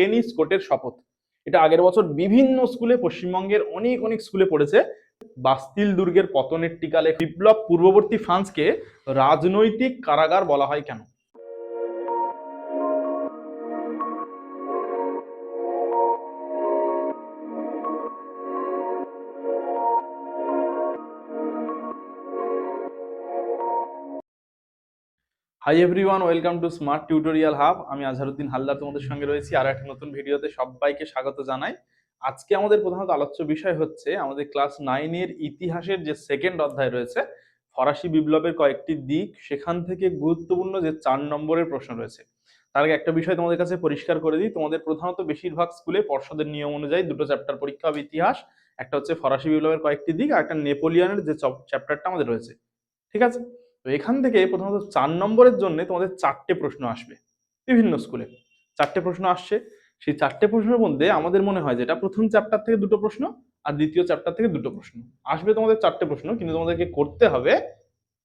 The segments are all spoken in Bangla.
টেনিস কোর্টের শপথ। এটা আগের বছর বিভিন্ন স্কুলে, পশ্চিমবঙ্গের অনেক অনেক স্কুলে পড়েছে। বাস্তিল দুর্গের পতনের টিকালে বিপ্লব পূর্ববর্তী ফ্রান্সকে রাজনৈতিক কারাগার বলা হয় কেন? Hi everyone welcome to smart tutorial hub আমি আজহারুদ্দিন হালদার তোমাদের সঙ্গে রয়েছি আর একটা নতুন ভিডিওতে সবাইকে স্বাগত জানাই। আজকে আমাদের প্রধানত আলোচ্য বিষয় হচ্ছে আমাদের ক্লাস নাইনের ইতিহাসের যে সেকেন্ড অধ্যায় রয়েছে, ফরাসি বিপ্লবের কয়েকটি দিক, সেখান থেকে গুরুত্বপূর্ণ যে চার নম্বরের প্রশ্ন রয়েছে। তার আগে একটা বিষয় তোমাদের কাছে পরিষ্কার করে দিই। তোমাদের প্রধানত বেশিরভাগ স্কুলে পর্ষদের নিয়ম অনুযায়ী দুটো চ্যাপ্টার পরীক্ষা হবে ইতিহাস, একটা হচ্ছে ফরাসি বিপ্লবের কয়েকটি দিক আর একটা নেপোলিয়নের যে চ্যাপ্টারটা আমাদের রয়েছে। ঠিক আছে? তো এখান থেকে প্রথমত চার নম্বরের জন্য তোমাদের চারটে প্রশ্ন আসবে বিভিন্ন স্কুলে চারটে প্রশ্ন আসছে। সেই চারটে প্রশ্নের মধ্যে আমাদের মনে হয় যেটা প্রথম চ্যাপ্টার থেকে দুটো প্রশ্ন আর দ্বিতীয় চ্যাপ্টার থেকে দুটো প্রশ্ন। আসবে তোমাদের চারটে প্রশ্ন, কিন্তু তোমাদেরকে করতে হবে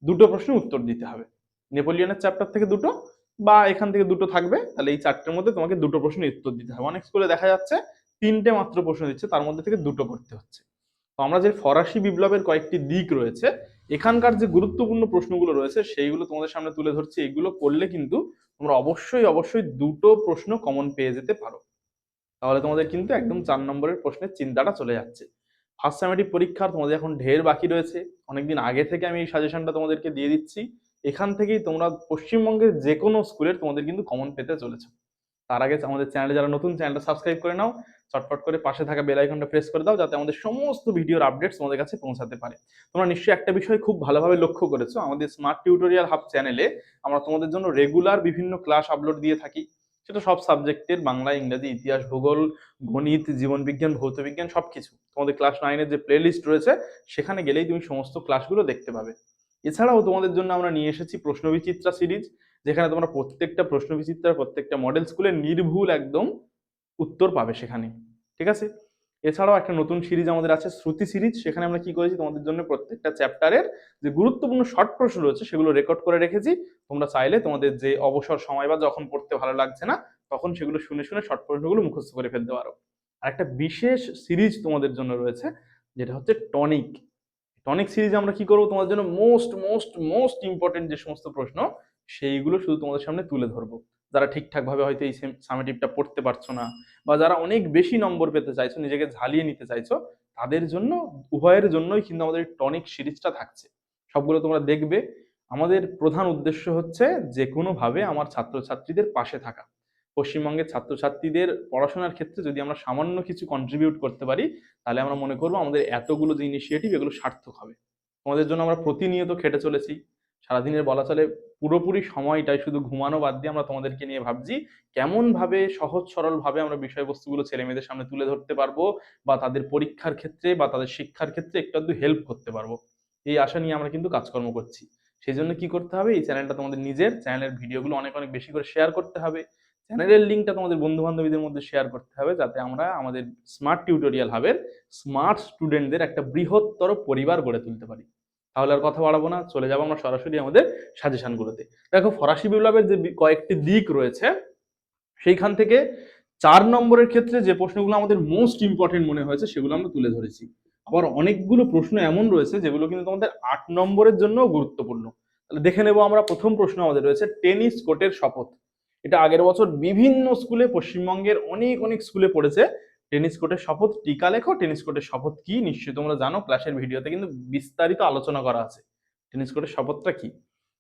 দুটো প্রশ্নের উত্তর দিতে হবে। নেপোলিয়নের চ্যাপ্টার থেকে দুটো বা এখান থেকে দুটো থাকবে, তাহলে এই চারটের মধ্যে তোমাকে দুটো প্রশ্নের উত্তর দিতে হবে। অনেক স্কুলে দেখা যাচ্ছে তিনটে মাত্র প্রশ্ন দিচ্ছে, তার মধ্যে থেকে দুটো করতে হচ্ছে। তো আমরা যে ফরাসি বিপ্লবের কয়েকটি দিক রয়েছে এখানকার যে গুরুত্বপূর্ণ প্রশ্নগুলো রয়েছে, সেইগুলো তোমাদের সামনে তুলে ধরছি। এগুলো করলে কিন্তু তোমরা অবশ্যই অবশ্যই দুটো প্রশ্ন কমন পেয়ে যেতে পারো। তাহলে তোমাদের কিন্তু একদম চার নম্বরের প্রশ্নের চিন্তাটা চলে যাচ্ছে। ফার্স্ট সেমেটিভ পরীক্ষার তোমাদের এখন ঢের বাকি রয়েছে। অনেকদিন আগে থেকে আমি এই সাজেশনটা তোমাদেরকে দিয়ে দিচ্ছি। এখান থেকেই তোমরা পশ্চিমবঙ্গের যে কোনো স্কুলের তোমাদের কিন্তু কমন পেতে চলেছে। তার আগে আমাদের চ্যানেলে যারা নতুন, চ্যানেলটা সাবস্ক্রাইব করে নাও, চটপট করে পাশে থাকা বেল আইকনটা প্রেস করে দাও, যাতে আমাদের সমস্ত ভিডিওর আপডেটস তোমাদের কাছে পৌঁছাতে পারে। তোমরা নিশ্চয়ই একটা বিষয় খুব ভালোভাবে লক্ষ্য করেছ, আমাদের স্মার্ট টিউটোরিয়াল হাব চ্যানেলে আমরা তোমাদের জন্য রেগুলার বিভিন্ন ক্লাস আপলোড দিয়ে থাকি। সেটা সব সাবজেক্টের বাংলা, ইংরাজি, ইতিহাস, ভূগোল, গণিত জীবনবিজ্ঞান ভৌতবিজ্ঞান সবকিছু। তোমাদের ক্লাস নাইনের যে প্লে লিস্ট রয়েছে, সেখানে গেলেই তুমি সমস্ত ক্লাসগুলো দেখতে পাবে। এছাড়াও তোমাদের জন্য আমরা নিয়ে এসেছি প্রশ্নবিচিত্রা সিরিজ, যেখানে তোমরা প্রত্যেকটা প্রশ্নবিচিত্রার প্রত্যেকটা মডেল স্কুলে নির্ভুল একদম উত্তর পাবে সেখানে, ঠিক আছে? এছাড়াও একটা নতুন সিরিজ আমাদের আছে, শ্রুতি সিরিজ, সেখানে আমরা কি করেছি? তোমাদের জন্য প্রত্যেকটা চ্যাপ্টারের যে গুরুত্বপূর্ণ শর্ট প্রশ্ন রয়েছে, সেগুলো রেকর্ড করে রেখেছি। তোমরা চাইলে তোমাদের যে অবসর সময় বা যখন পড়তে ভালো লাগছে না, তখন সেগুলো শুনে শুনে শর্ট প্রশ্নগুলো মুখস্থ করে ফেলতে পারো। আর একটা বিশেষ সিরিজ তোমাদের জন্য রয়েছে, যেটা হচ্ছে টনিক। টনিক সিরিজে আমরা কি করব? তোমাদের জন্য মোস্ট মোস্ট মোস্ট ইম্পর্টেন্ট যে সমস্ত প্রশ্ন, সেইগুলো শুধু তোমাদের সামনে তুলে ধরবো। যারা ঠিকঠাকভাবে হয়তো এই সামেটিভটা পড়তে পারছ না, বা যারা অনেক বেশি নম্বর পেতে চাইছো, নিজেকে ঝালিয়ে নিতে চাইছো, তাদের জন্য, উভয়ের জন্যই কিন্তু আমাদের টনিক সিরিজটা থাকছে। সবগুলো তোমরা দেখবে। আমাদের প্রধান উদ্দেশ্য হচ্ছে যে কোনোভাবে আমার ছাত্রছাত্রীদের পাশে থাকা। পশ্চিমবঙ্গের ছাত্রছাত্রীদের পড়াশোনার ক্ষেত্রে যদি আমরা সামান্য কিছু কন্ট্রিবিউট করতে পারি, তাহলে আমরা মনে করব আমাদের এতগুলো যে ইনিশিয়েটিভ এগুলো সার্থক হবে। তোমাদের জন্য আমরা প্রতিনিয়ত খেটে চলেছি। সারাদিনের বলা চলে পুরোপুরি সময়টাই শুধু ঘুমানো বাদ দিয়ে আমরা তোমাদেরকে নিয়ে ভাবছি, কেমনভাবে, সহজ সরলভাবে আমরা বিষয়বস্তুগুলো ছেলে মেয়েদের সামনে তুলে ধরতে পারব বা তাদের পরীক্ষার ক্ষেত্রে বা তাদের শিক্ষার ক্ষেত্রে একটু আধটু হেল্প করতে পারব। এই আশা নিয়ে আমরা কিন্তু কাজকর্ম করছি। সেই জন্য কি করতে হবে? এই চ্যানেলটা তোমাদের নিজের। চ্যানেলের ভিডিওগুলো অনেক অনেক বেশি করে শেয়ার করতে হবে। চ্যানেলের লিঙ্কটা তোমাদের বন্ধু বান্ধবীদের মধ্যে শেয়ার করতে হবে যাতে আমরা আমাদের স্মার্ট টিউটোরিয়াল হাবের স্মার্ট স্টুডেন্টদের একটা বৃহত্তর পরিবার গড়ে তুলতে পারি। তাহলে আর কথা বাড়াবো না, চলে যাব আমরা সরাসরি আমাদের সাজেশনগুলোতে দেখো, ফরাসি বিপ্লবের যে কয়েকটি দিক রয়েছে, সেইখান থেকে চার নম্বরের ক্ষেত্রে যে প্রশ্নগুলো আমাদের মোস্ট ইম্পর্টেন্ট মনে হয়েছে, সেগুলো আমরা তুলে ধরেছি। আবার অনেকগুলো প্রশ্ন এমন রয়েছে, যেগুলো কিন্তু তোমাদের আট নম্বরের জন্য গুরুত্বপূর্ণ। তাহলে দেখে নেব আমরা প্রথম প্রশ্ন আমাদের রয়েছে, টেনিস কোর্টের শপথ। এটা আগের বছর বিভিন্ন স্কুলে, পশ্চিমবঙ্গের অনেক অনেক স্কুলে পড়েছে। টেনিস কোর্টের শপথ টিকা লেখো, টেনিস কোর্টের শপথ কি? নিশ্চয়ই তোমরা জানো, ক্লাসের ভিডিওতে কিন্তু বিস্তারিত আলোচনা করা আছে। টেনিস কোর্টের শপথটা কি?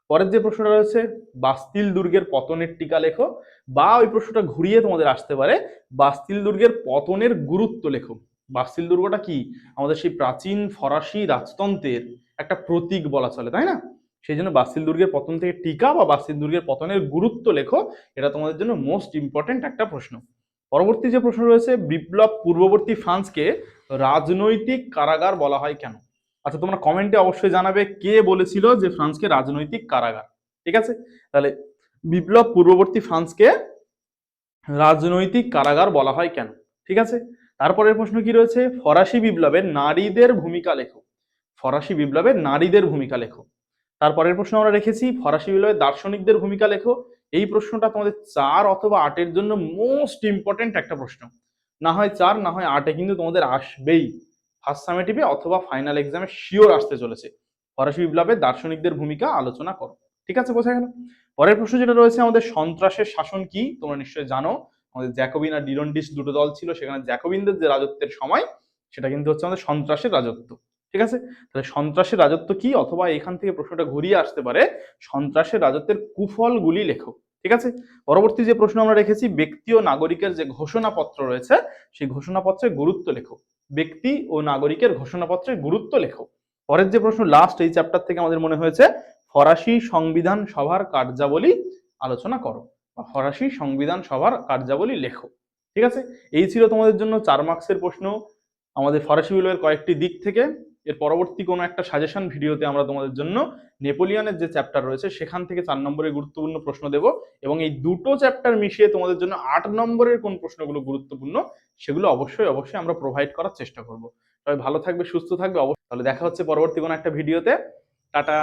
পরের যে প্রশ্নটা রয়েছে, বাস্তিল দুর্গের পতনের টিকা লেখো, বা ওই প্রশ্নটা ঘুরিয়ে তোমাদের আসতে পারে, বাস্তিল দুর্গের পতনের গুরুত্ব লেখো। বাস্তিল দুর্গটা কি? আমাদের সেই প্রাচীন ফরাসি রাজতন্ত্রের একটা প্রতীক বলা চলে, তাই না? সেই জন্য বাস্তিল দুর্গের পতন থেকে টিকা বা বাস্তিল দুর্গের পতনের গুরুত্ব লেখো, এটা তোমাদের জন্য মোস্ট ইম্পর্টেন্ট একটা প্রশ্ন। পরবর্তী যে প্রশ্ন রয়েছে, বিপ্লব পূর্ববর্তী ফ্রান্সকে রাজনৈতিক কারাগার বলা হয় কেন? আচ্ছা তোমরা কমেন্টে অবশ্যই জানাবে কে বলেছিল যে ফ্রান্সকে রাজনৈতিক কারাগার। ঠিক আছে? তাহলে বিপ্লব পূর্ববর্তী ফ্রান্সকে রাজনৈতিক কারাগার বলা হয় কেন? ঠিক আছে? তারপরের প্রশ্ন কি রয়েছে? ফরাসি বিপ্লবের নারীদের ভূমিকা লেখো। ফরাসি বিপ্লবের নারীদের ভূমিকা লেখো। তারপরের প্রশ্ন আমরা রেখেছি, ফরাসি বিপ্লবের দার্শনিকদের ভূমিকা লেখো। এই প্রশ্নটা তোমাদের চার অথবা আটের জন্য মোস্ট ইম্পর্টেন্ট একটা প্রশ্ন। না হয় চার, না হয় আটে কিন্তু তোমাদের আসবেই। ফার্স্ট সামেটিভে অথবা ফাইনাল এক্সামে শিওর আসতে চলেছে। ফরাসি বিপ্লবের দার্শনিকদের ভূমিকা আলোচনা করো। ঠিক আছে, বোঝা গেল? পরের প্রশ্ন যেটা রয়েছে, আমাদের সন্ত্রাসের শাসন কি? তোমরা নিশ্চয়ই জানো। আমাদের জ্যাকোবিন আর ডিরন্ডিস দুটো দল ছিল, সেখানে জ্যাকোবিনদের যে রাজত্বের সময়, সেটা কিন্তু হচ্ছে আমাদের সন্ত্রাসের রাজত্ব। ঠিক আছে? তাহলে সন্ত্রাসের রাজত্ব কি? অথবা এখান থেকে প্রশ্নটা ঘুরিয়ে আসতে পারে, সন্ত্রাসের রাজত্বের কুফলগুলি লেখো, ঠিক আছে? পরবর্তী যে প্রশ্ন আমরা রেখেছি, ব্যক্তি ও নাগরিকের যে ঘোষণাপত্র রয়েছে, সেই ঘোষণাপত্রের গুরুত্ব লেখো। ব্যক্তি ও নাগরিকের ঘোষণাপত্রের গুরুত্ব লেখো। পরের যে প্রশ্ন লাস্ট এই চ্যাপ্টার থেকে আমাদের মনে হয়েছে, ফরাসি সংবিধান সভার কার্যাবলী আলোচনা করো। বা ফরাসি সংবিধান সভার কার্যাবলী লেখো, ঠিক আছে? এই ছিল তোমাদের জন্য চার মার্কসের প্রশ্ন। আমাদের ফরাসি বিপ্লবের কয়েকটি দিক থেকে। এর পরবর্তী কোনো একটা সাজেশন ভিডিওতে আমরা তোমাদের জন্য নেপোলিয়নের যে চ্যাপ্টার রয়েছে, সেখান থেকে চার নম্বরের গুরুত্বপূর্ণ প্রশ্ন দেব এবং এই দুটো চ্যাপ্টার মিশিয়ে তোমাদের জন্য আট নম্বরের কোন প্রশ্নগুলো গুরুত্বপূর্ণ, সেগুলো অবশ্যই অবশ্যই আমরা প্রোভাইড করার চেষ্টা করব। তবে ভালো থাকবে, সুস্থ থাকবে, অবশ্যই। তাহলে দেখা হচ্ছে পরবর্তী কোনো একটা ভিডিওতে টাটা!